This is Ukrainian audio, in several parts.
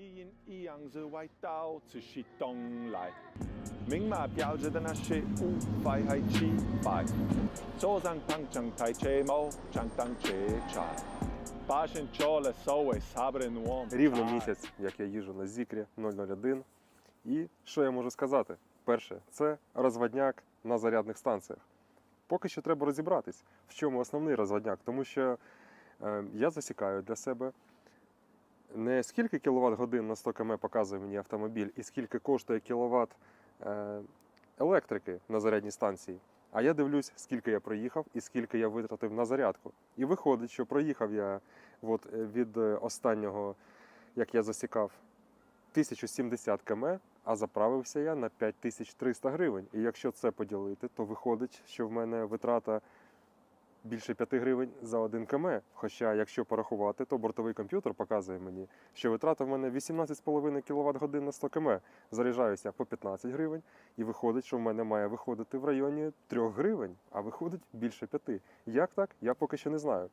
依然一样是外岛持续东来，明码标着的那些无法还击败，坐上旁张台车毛，张当车柴，发现错了所谓差不多我Рівно місяць, як я їжджу на Зікрі 001. І що я можу сказати? Перше, це розводняк на зарядних станціях. Поки що треба розібратись, в чому основний розводняк, тому що е, я засікаю для себе не скільки кіловат годин на 100 км показує мені автомобіль, і скільки коштує кіловат е, електрики на зарядній станції. А я дивлюсь, скільки я проїхав і скільки я витратив на зарядку. І виходить, що проїхав я от, е, від е, останнього, як я засікав, 1070 км, а заправився я на 5300 гривень. І якщо це поділити, то виходить, що в мене витрата більше 5 гривень за 1 км. Хоча, якщо порахувати, то бортовий комп'ютер показує мені, що витрата в мене 18,5 кВт годин на 100 км. Заряджаюся по 15 гривень, і виходить, що в мене має виходити в районі 3 гривень, а виходить більше 5. Як так? Я поки що не знаю.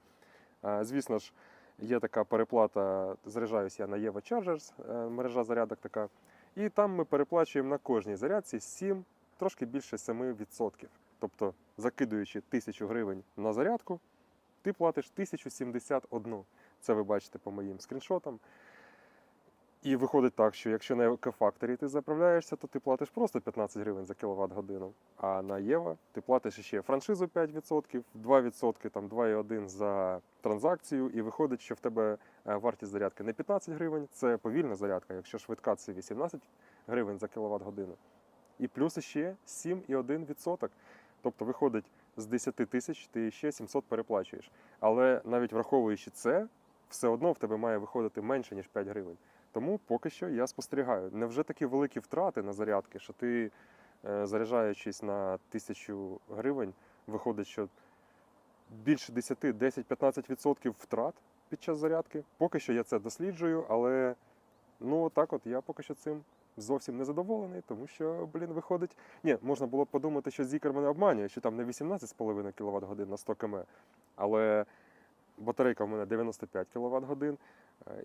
Звісно ж, є така переплата, заряджаюся я на Єва Chargers, е, мережа зарядок така. І там ми переплачуємо на кожній зарядці 7, трошки більше 7%. Тобто, закидуючи 1000 гривень на зарядку, ти платиш 1071. Це ви бачите по моїм скріншотам. І виходить так, що якщо на екофакторі ти заправляєшся, то ти платиш просто 15 гривень за кіловат годину. А на Єва ти платиш ще франшизу 5%, 2%, там 2,1 за транзакцію, і виходить, що в тебе е, вартість зарядки не 15 гривень, це повільна зарядка. Якщо швидка, це 18 гривень за кіловат годину. І плюс ще 7,1%. Тобто виходить з 10 тисяч ти ще 700 переплачуєш. Але навіть враховуючи це, все одно в тебе має виходити менше, ніж 5 гривень. Тому поки що я спостерігаю. Невже такі великі втрати на зарядки, що ти, е, заряджаючись на тисячу гривень, виходить, що більше 10, 10, 15% втрат під час зарядки. Поки що я це досліджую, але ну так от я поки що цим зовсім не задоволений, тому що, блін, виходить. Ні, можна було б подумати, що Зікер мене обманює, що там не 18,5 кВт годин на 100 км, але батарейка в мене 95 кВт годин.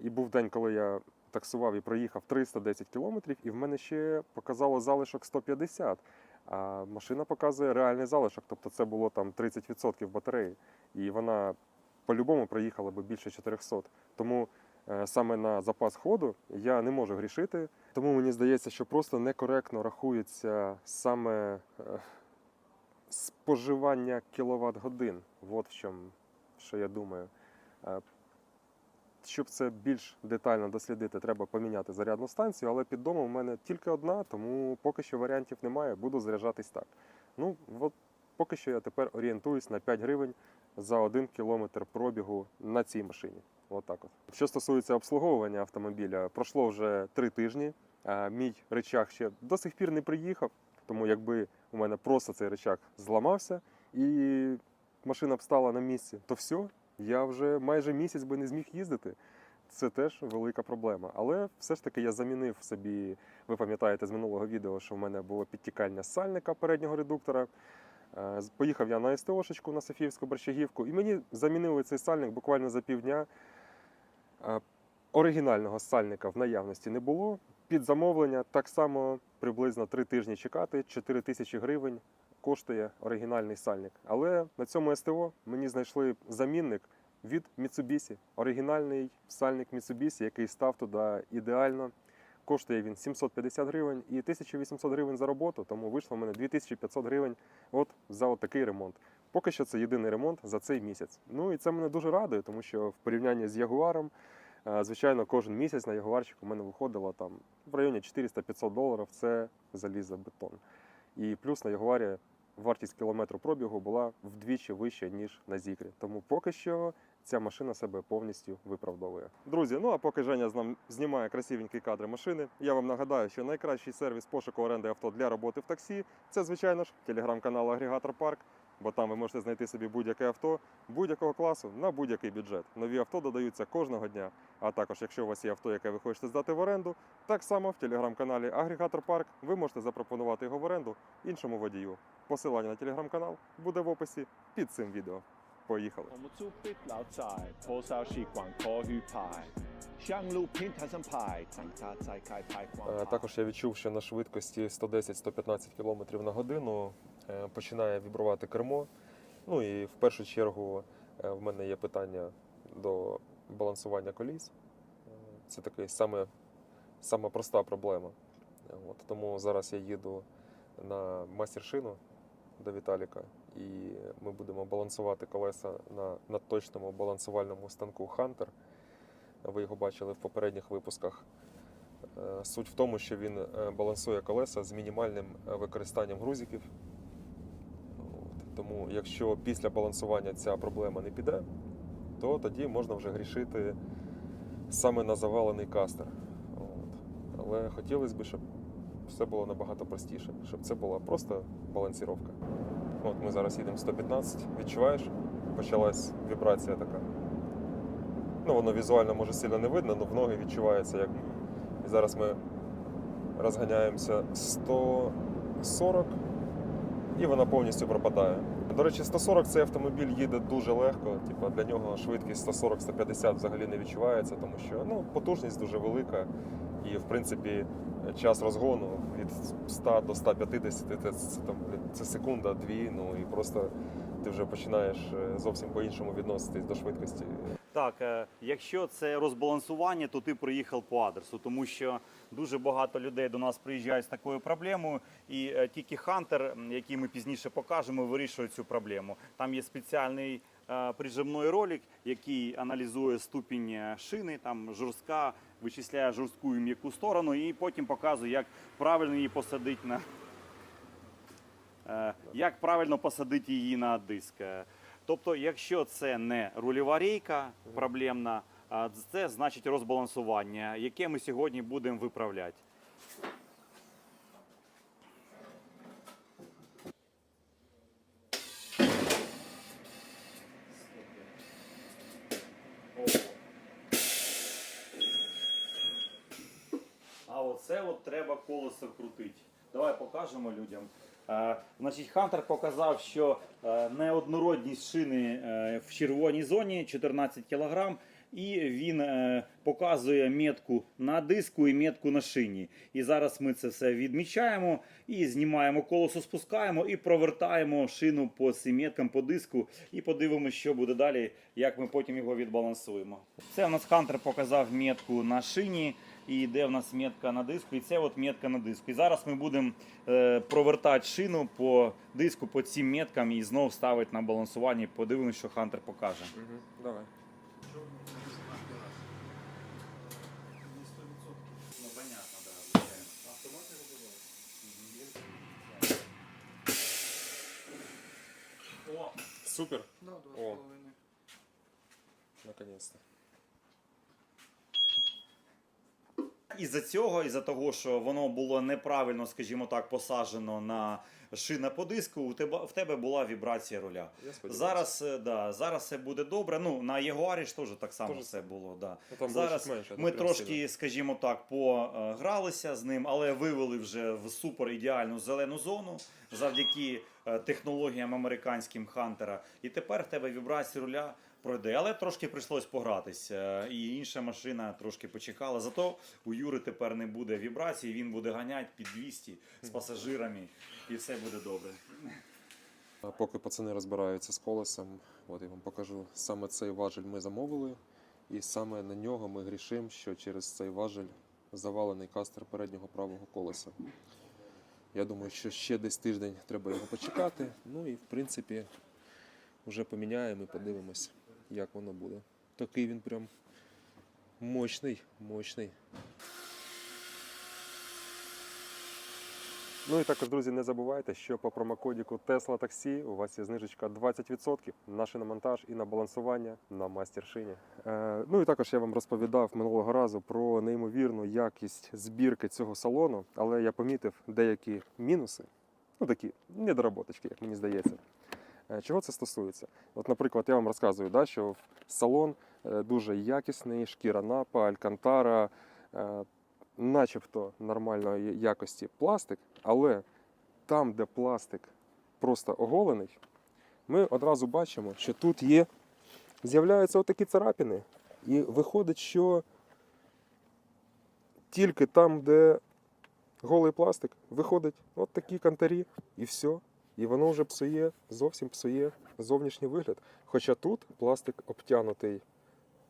І був день, коли я таксував і проїхав 310 кілометрів, і в мене ще показало залишок 150. А машина показує реальний залишок, тобто це було там 30% батареї. І вона по-любому проїхала би більше 400. Тому саме на запас ходу я не можу грішити. Тому мені здається, що просто некоректно рахується саме е, споживання кіловат годин. От в чому, що я думаю. Е, щоб це більш детально дослідити, треба поміняти зарядну станцію, але під домом в мене тільки одна, тому поки що варіантів немає, буду заряджатись так. Ну, от поки що я тепер орієнтуюсь на 5 гривень за 1 кілометр пробігу на цій машині. От так от. Що стосується обслуговування автомобіля, пройшло вже 3 тижні. а Мій речах ще до сих пір не приїхав, тому якби у мене просто цей речах зламався і машина б стала на місці, то все, я вже майже місяць би не зміг їздити. Це теж велика проблема. Але все ж таки я замінив собі, ви пам'ятаєте з минулого відео, що в мене було підтікання сальника переднього редуктора. Е, Поїхав я на СТОшечку на Софіївську борщагівку, і мені замінили цей сальник буквально за півдня. Е, Оригінального сальника в наявності не було. Під замовлення так само приблизно 3 тижні чекати, 4 тисячі гривень коштує оригінальний сальник. Але на цьому СТО мені знайшли замінник від Mitsubishi. Оригінальний сальник Mitsubishi, який став туди ідеально. Коштує він 750 гривень і 1800 гривень за роботу, тому вийшло в мене 2500 гривень от за такий ремонт. Поки що це єдиний ремонт за цей місяць. Ну і це мене дуже радує, тому що в порівнянні з Ягуаром, е, звичайно, кожен місяць на Ягуарчику у мене виходило там в районі 400-500 доларів. Це залізобетон. І плюс на Ягуарі вартість кілометру пробігу була вдвічі вища, ніж на Зікрі. Тому поки що ця машина себе повністю виправдовує. Друзі, ну а поки Женя знімає красивенькі кадри машини, я вам нагадаю, що найкращий сервіс пошуку оренди авто для роботи в таксі це, звичайно ж, телеграм-канал Агрегатор Парк бо там ви можете знайти собі будь-яке авто будь-якого класу на будь-який бюджет. Нові авто додаються кожного дня. А також, якщо у вас є авто, яке ви хочете здати в оренду, так само в телеграм-каналі Агрегатор Парк ви можете запропонувати його в оренду іншому водію. Посилання на телеграм-канал буде в описі під цим відео. Поїхали. Е, також я відчув, що на швидкості 110-115 км на годину починає вібрувати кермо. Ну і в першу чергу е, в мене є питання до балансування коліс. Е, Це такий саме, саме проста проблема. Е, От, тому зараз я їду на майстершину до Віталіка, і ми будемо балансувати колеса на, на точному балансувальному станку Hunter. Ви його бачили в попередніх випусках. Е, Суть в тому, що він е, балансує колеса з мінімальним е, використанням грузиків. Тому, якщо після балансування ця проблема не піде, то тоді можна вже грішити саме на завалений кастер. От. Але хотілося б, щоб все було набагато простіше, щоб це була просто балансіровка. От ми зараз їдемо 115, відчуваєш? Почалась вібрація така. Ну, воно візуально може сильно не видно, але в ноги відчувається як і зараз ми розганяємося 140 і вона повністю пропадає. До речі, 140 цей автомобіль їде дуже легко. Типу, для нього швидкість 140-150 взагалі не відчувається, тому що ну, потужність дуже велика. І в принципі час розгону від 100 до 150 це, це, це, це секунда, дві, ну і просто ти вже починаєш е, зовсім по-іншому відноситись до швидкості. Так, е, якщо це розбалансування, то ти приїхав по адресу, тому що дуже багато людей до нас приїжджають з такою проблемою, і е, тільки Хантер, який ми пізніше покажемо, вирішує цю проблему. Там є спеціальний прижимний ролик, який аналізує ступінь шини, там жорстка, вичисляє жорстку і м'яку сторону, і потім показує, як правильно її посадити на. Е, Як правильно посадити її на диск? Е, Тобто, якщо це не рульова рейка проблемна, це значить розбалансування, яке ми сьогодні будемо виправляти. А оце от треба колесо крутити. Давай покажемо людям. Е, значить, Хантер показав, що е, неоднородність шини е, в червоній зоні 14 кг, і він показує метку на диску і метку на шині. І зараз ми це все відмічаємо і знімаємо колесо, спускаємо і провертаємо шину по цим меткам по диску і подивимося, що буде далі, як ми потім його відбалансуємо. Це у нас Хантер показав метку на шині. І де в нас метка на диску, і це от метка на диску. І зараз ми будемо е, провертати шину по диску по цим меткам і знову ставити на балансування. і Подивимося, що Хантер покаже. Угу, давай. Супер. Да. Наконец-то. Із-за цього, із-за того, що воно було неправильно, скажімо так, посаджено на шина по диску, у тебе в тебе була вібрація руля. Зараз, е, да, зараз все буде добре. Ну на Ягуарі ж теж так само все було. Да. Ну, там Зараз менше, ми трошки, сильно. скажімо так, погралися з ним, але вивели вже в супер ідеальну зелену зону завдяки е, технологіям американським Хантера. І тепер в тебе вібрація руля пройде. Але трошки прийшлось погратися. І інша машина трошки почекала. Зато у Юри тепер не буде вібрації, він буде ганяти під 200 з пасажирами, і все буде добре. Поки пацани розбираються з колесом, от я вам покажу. Саме цей важель ми замовили, і саме на нього ми грішимо, що через цей важель завалений кастер переднього правого колеса. Я думаю, що ще десь тиждень треба його почекати. Ну і в принципі вже поміняємо і подивимось, як воно буде. Такий він прям мощний, мощний. Ну і також, друзі, не забувайте, що по промокодіку Tesla Taxi у вас є знижечка 20% на шиномонтаж і на балансування на мастершині. Е, ну і також я вам розповідав минулого разу про неймовірну якість збірки цього салону, але я помітив деякі мінуси, ну такі недоработочки, як мені здається. Е, Чого це стосується? От, наприклад, я вам розказую, да, що салон е, дуже якісний, шкіра напа, алькантара, е, начебто нормальної якості пластик, але там, де пластик просто оголений, ми одразу бачимо, що тут є, з'являються отакі царапини. І виходить, що тільки там, де голий пластик, виходить от такі кантарі, і все. І воно вже псує, зовсім псує зовнішній вигляд. Хоча тут пластик обтянутий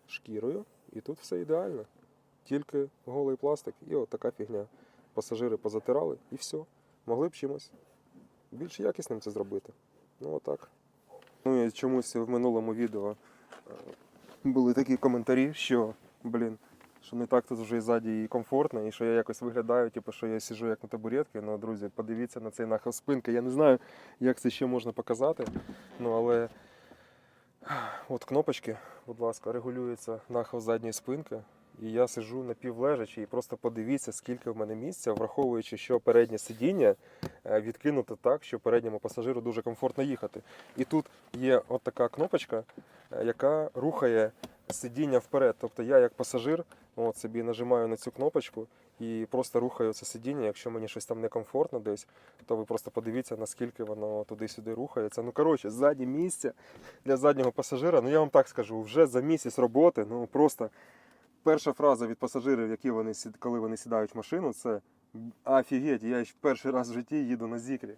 шкірою, і тут все ідеально. Тільки голий пластик і от така фігня. Пасажири позатирали і все. Могли б чимось більш якісним це зробити. Ну отак. Ну і чомусь в минулому відео е, були такі коментарі, що, блін, що не так тут вже і ззаді і комфортно, і що я якось виглядаю, типу, що я сиджу як на табуретці. Ну, друзі, подивіться на цей нахил спинки. Я не знаю, як це ще можна показати. Ну, але от кнопочки, будь ласка, регулюється нахил задньої спинки. І я сиджу напівлежачи, і просто подивіться, скільки в мене місця, враховуючи, що переднє сидіння е, відкинуто так, що передньому пасажиру дуже комфортно їхати. І тут є от така кнопочка, е, яка рухає сидіння вперед. Тобто я як пасажир от собі нажимаю на цю кнопочку і просто рухаю це сидіння. Якщо мені щось там некомфортно десь, то ви просто подивіться, наскільки воно туди-сюди рухається. Ну коротше, заднє місце для заднього пасажира, ну я вам так скажу, вже за місяць роботи, ну просто перша фраза від пасажирів, які вони коли вони сідають в машину, це офігеть, я перший раз в житті їду на зікрі.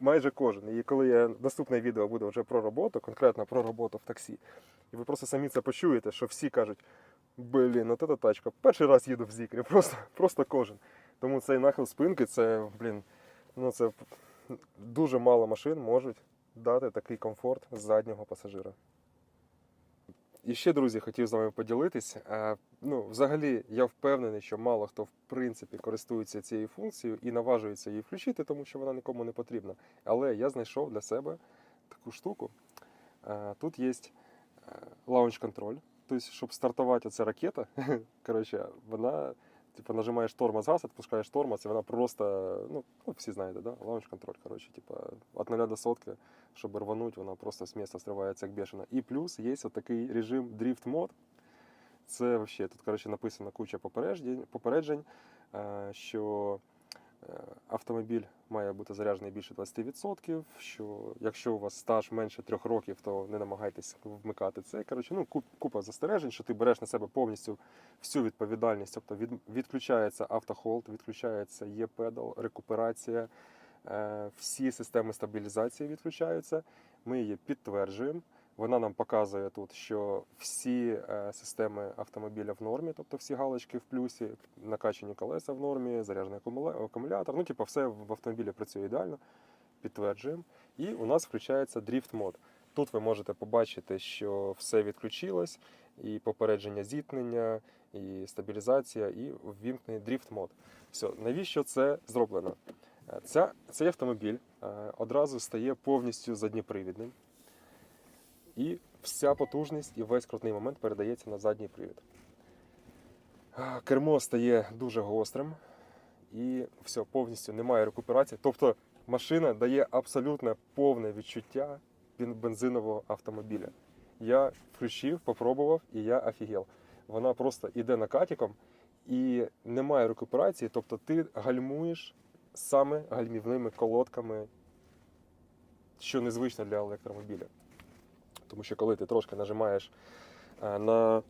Майже кожен. І коли я наступне відео буде вже про роботу, конкретно про роботу в таксі, і ви просто самі це почуєте, що всі кажуть, блін, от ця тачка, перший раз їду в зікрі, просто, просто кожен. Тому цей нахил спинки, це, блін, ну це дуже мало машин можуть дати такий комфорт заднього пасажира. І ще, друзі, хотів з вами поділитись. Е, Ну, взагалі, я впевнений, що мало хто в принципі користується цією функцією і наважується її включити, тому що вона нікому не потрібна. Але я знайшов для себе таку штуку. Е, Тут є лаунч-контроль. Тобто, щоб стартувати ця ракета, коротше, вона, типу, нажимаєш тормоз газ, відпускаєш тормоз, і вона просто, ну, ну всі знаєте, да? лаунч-контроль, коротше, типу, від 0 до сотки щоб рвануть, вона просто з місця стривається як бешена. І плюс є такий режим Drift Mode. Це взагалі тут коротше, написано куча попереджень, попереджень що е, автомобіль має бути заряджений більше 20%, що якщо у вас стаж менше трьох років, то не намагайтесь вмикати це. Коротше, ну, купа застережень, що ти береш на себе повністю всю відповідальність. Тобто від, відключається автохолд, відключається є-педал, рекуперація, Е, Всі системи стабілізації відключаються. Ми її підтверджуємо. Вона нам показує тут, що всі е, системи автомобіля в нормі, тобто всі галочки в плюсі, накачані колеса в нормі, заряджений акумулятор. Ну, типу, все в автомобілі працює ідеально. Підтверджуємо. І у нас включається дріфт мод. Тут ви можете побачити, що все відключилось, і попередження зіткнення, і стабілізація, і ввімкнений дріфт мод. Все, навіщо це зроблено? Е, Ця, цей автомобіль е, одразу стає повністю задніпривідним. І вся потужність і весь крутний момент передається на задній привід. Кермо стає дуже гострим і все, повністю немає рекуперації. Тобто машина дає абсолютно повне відчуття бензинового автомобіля. Я включив, попробував і я офігел. Вона просто йде накатиком і немає рекуперації, тобто ти гальмуєш саме гальмівними колодками, що незвично для електромобіля. Тому що коли ти трошки нажимаєш е, на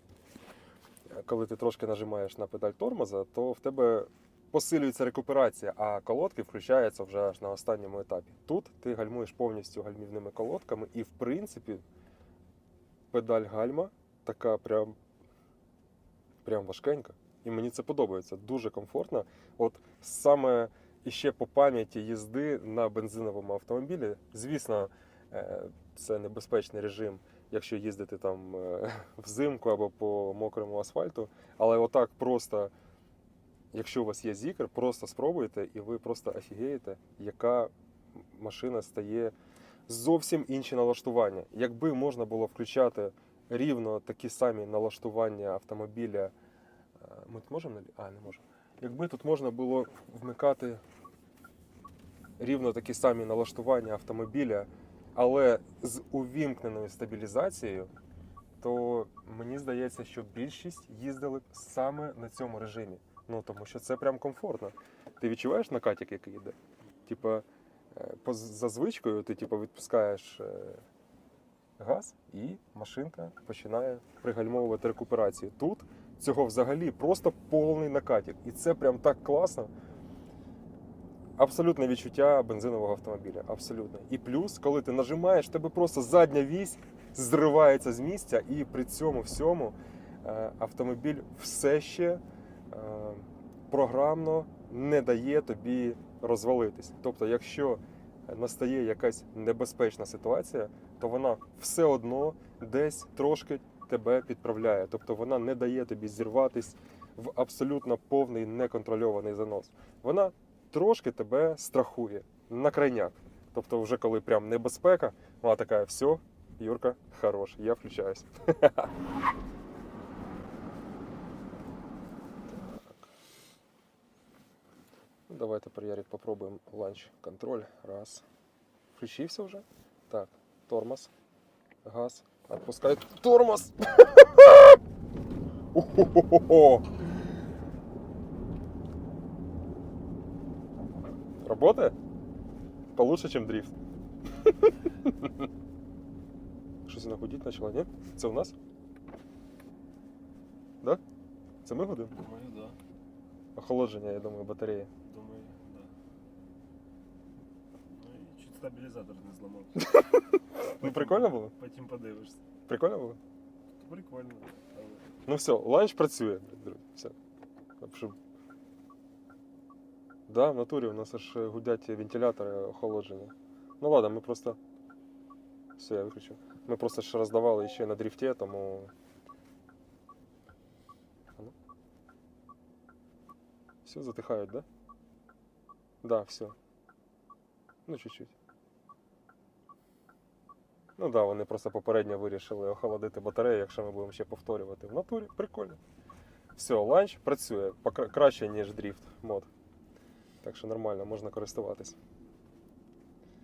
коли ти трошки нажимаєш на педаль тормоза, то в тебе посилюється рекуперація, а колодки включаються вже аж на останньому етапі. Тут ти гальмуєш повністю гальмівними колодками, і в принципі педаль гальма така прям, прям важкенька. І мені це подобається. Дуже комфортно. От саме іще по пам'яті їзди на бензиновому автомобілі. Звісно, е, це небезпечний режим, якщо їздити там е, взимку або по мокрому асфальту. Але отак просто, якщо у вас є зікр, просто спробуйте, і ви просто офігієте, яка машина стає зовсім інші налаштування. Якби можна було включати рівно такі самі налаштування автомобіля. е, Ми можемо А, не можемо. Якби тут можна було вмикати рівно такі самі налаштування автомобіля, але з увімкненою стабілізацією, то мені здається, що більшість їздили саме на цьому режимі. Ну тому що це прям комфортно. Ти відчуваєш накатик, який йде? Типа, е, за звичкою ти типу, відпускаєш е, газ, і машинка починає пригальмовувати рекуперацію. Тут цього взагалі просто повний накатік. І це прям так класно. Абсолютне відчуття бензинового автомобіля. Абсолютно. І плюс, коли ти нажимаєш, тебе просто задня вісь зривається з місця, і при цьому всьому е, автомобіль все ще е, програмно не дає тобі розвалитись. Тобто, якщо настає якась небезпечна ситуація, то вона все одно десь трошки тебе підправляє. Тобто вона не дає тобі зірватись в абсолютно повний неконтрольований занос. Вона трошки тебе страхує на крайняк. Тобто, вже коли прям небезпека, вона така, все, Юрка, хорош, я включаюсь. Ну, Давай тепер, Ярик, попробуємо ланч контроль. Раз. Включився вже. Так, тормоз. Газ. Отпускай тормоз. О-хо-хо-хо. Работает? Получше, чем дрифт. Щось вона гудіть почала, ні? Це у нас? Да? Це ми гудимо? Думаю, да. Охолодження, я думаю, батареї. Думаю, да. Ну і чуть стабілізатор не зламав. Ну прикольно було? Потім подивишся. Прикольно було? Прикольно. Але Ну все, ланч працює, друзі. Все. Так що- Да, в натурі у нас аж е, гудять вентилятори охолодження. Ну ладно, ми просто. Все, я виключив. Ми просто ж роздавали ще на дрифті, тому. Ну. Все, затихають, да? Да, все. Ну, чуть-чуть. Ну да, вони просто попередньо вирішили охолодити батарею, якщо ми будемо ще повторювати. В натурі прикольно. Все, ланч працює краще, ніж дріфт мод. Так що нормально, можна користуватись.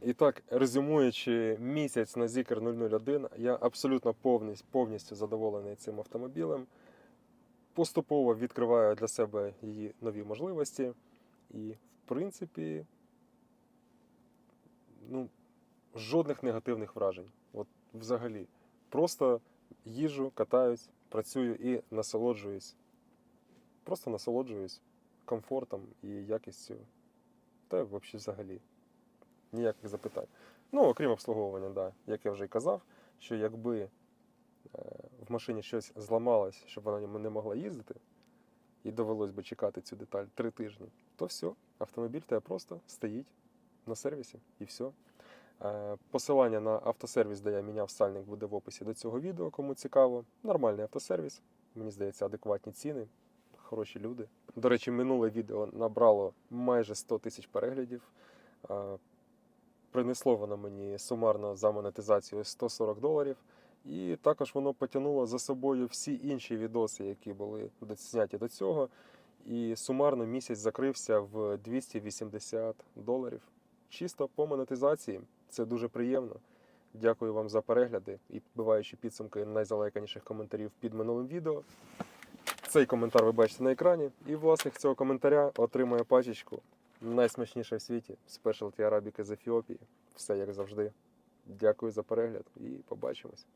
І так, резюмуючи місяць на Zikr 001, я абсолютно повністю, повністю задоволений цим автомобілем. Поступово відкриваю для себе її нові можливості. І, в принципі, ну, жодних негативних вражень. От взагалі. Просто їжджу, катаюсь, працюю і насолоджуюсь. Просто насолоджуюсь комфортом і якістю. Та взагалі взагалі. Ніяких запитань. Ну, окрім обслуговування, да. як я вже й казав, що якби е, в машині щось зламалось, щоб вона не могла їздити, і довелось би чекати цю деталь три тижні, то все, автомобіль тебе просто стоїть на сервісі і все. Посилання на автосервіс, де я міняв сальник, буде в описі до цього відео, кому цікаво. Нормальний автосервіс. Мені здається, адекватні ціни, хороші люди. До речі, минуле відео набрало майже 100 тисяч переглядів. Е, Принесло воно мені сумарно за монетизацію 140 доларів. І також воно потягнуло за собою всі інші відоси, які були зняті до цього. І сумарно місяць закрився в 280 доларів. Чисто по монетизації. Це дуже приємно. Дякую вам за перегляди і підбиваючи підсумки найзалайканіших коментарів під минулим відео. Цей коментар ви бачите на екрані. І власник цього коментаря отримує пачечку найсмачніше в світі Specialty Arabica з Ефіопії. Все як завжди. Дякую за перегляд і побачимось.